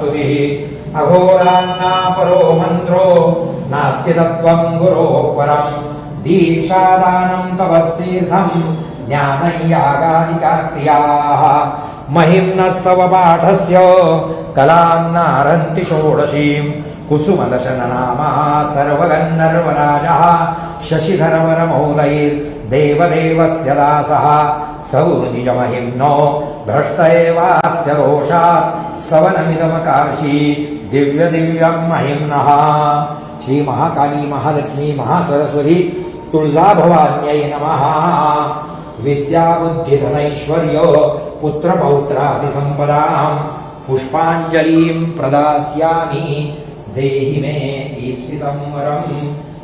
स्तुतिः अघोरान्ना परो मन्त्रो नास्ति तत्त्वं गुरोः परम् दीक्षादानं तपस्तीर्थम् ज्ञानय्यागादिका क्रियाः महिम्नस्तव पाठस्य कलान्नारन्ति षोडशीम् कुसुमदशननामः सर्वगन्धर्वराजः शशिधरवरमौलैर्देवदेवस्य दासः सौ निजमहिम्नो भ्रष्ट एवास्य दोषात् सवनमिदमकार्षी दिव्य दिव्यं महिम्नः। श्री महाकाली महालक्ष्मी महासरस्वती तुळजा भवान्यै नमः। विद्याबुद्धिधनैश्वर्य पुत्रपौत्रादिसम्पदाम् पुष्पाञ्जलिं प्रदास्यामि। देहि मे ईप्सितं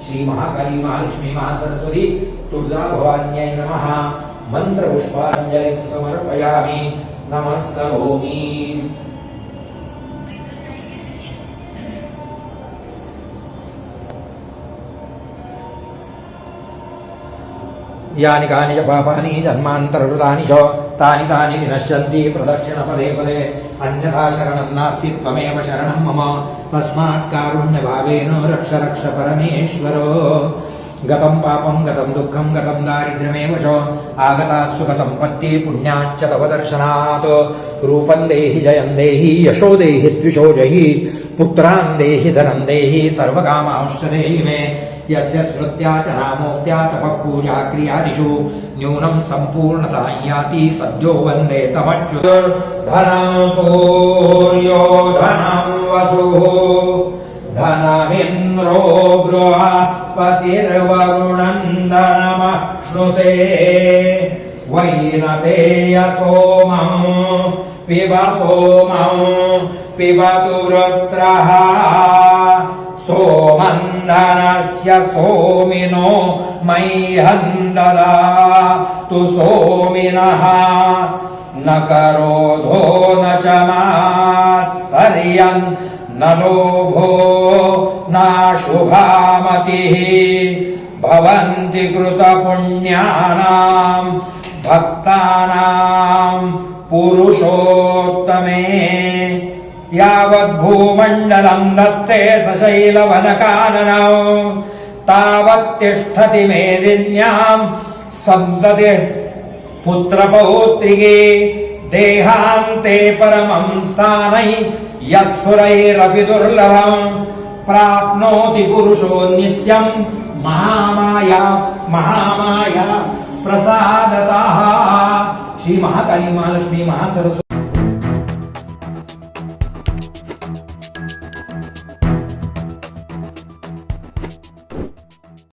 श्री महाकाली महालक्ष्मी महासरस्वती तुळजा भवान्यै नमः। मन्त्रपुष्पाञ्जलिं समर्पयामि। యాని కాని చ పాపాని జన్మాంతరృతాని చో. తాని తాని వినశ్యంతి ప్రదక్షిణ పదే పదే. అన్యథా శరణం నాస్తి త్వమేవ శరణం మమ. తస్మాత్ కారుణ్యభావేన రక్ష రక్ష పరమేశ్వరో. गतं पापं गतम दुःखं गतं दारिद्र्यमेव च आगता सुखसम्पत्तिः पुण्याच्च तव दर्शनात्। रूपं देहि जयं देहि, यशो देहि द्विषो जहि, पुत्रान् देहि धनं देहि, सर्वकामांश्च देहि मे। यस्य स्मृत्या च नामोक्त्या तपःपूजा क्रियादिषु न्यूनं सम्पूर्णता याति सद्यो वंदे तमच्युतर्धनं सूर्यो, धनं वसुः। धनमिन्द्रो बृहस्पतिर्वरुणन्दनमश्नुते वैनतेय सोमं पिब सोमं पिबतु वृत्रः सोमन्दनस्य सोमिनो मह्यन्ददा तु सोमिनः न करोधो न च मात्सर्यन् न लोभो नाशुभामतिः भवन्ति कृतपुण्यानाम् भक्तानाम् पुरुषोत्तमे। यावद्भूमण्डलम् दत्ते सशैलवनकाननौ तावत्तिष्ठति मेदिन्याम् सन्तति पुत्रपौत्रिके देहान्ते परमं स्थानै यत्सुरैरपि दुर्लभम्। ప్రాప్నోతి పురుషో నిత్యం. మహామాయా మహామాయా ప్రసాదత. శ్రీ మహాకాళీ మహాలక్ష్మి మహాసరస్వతి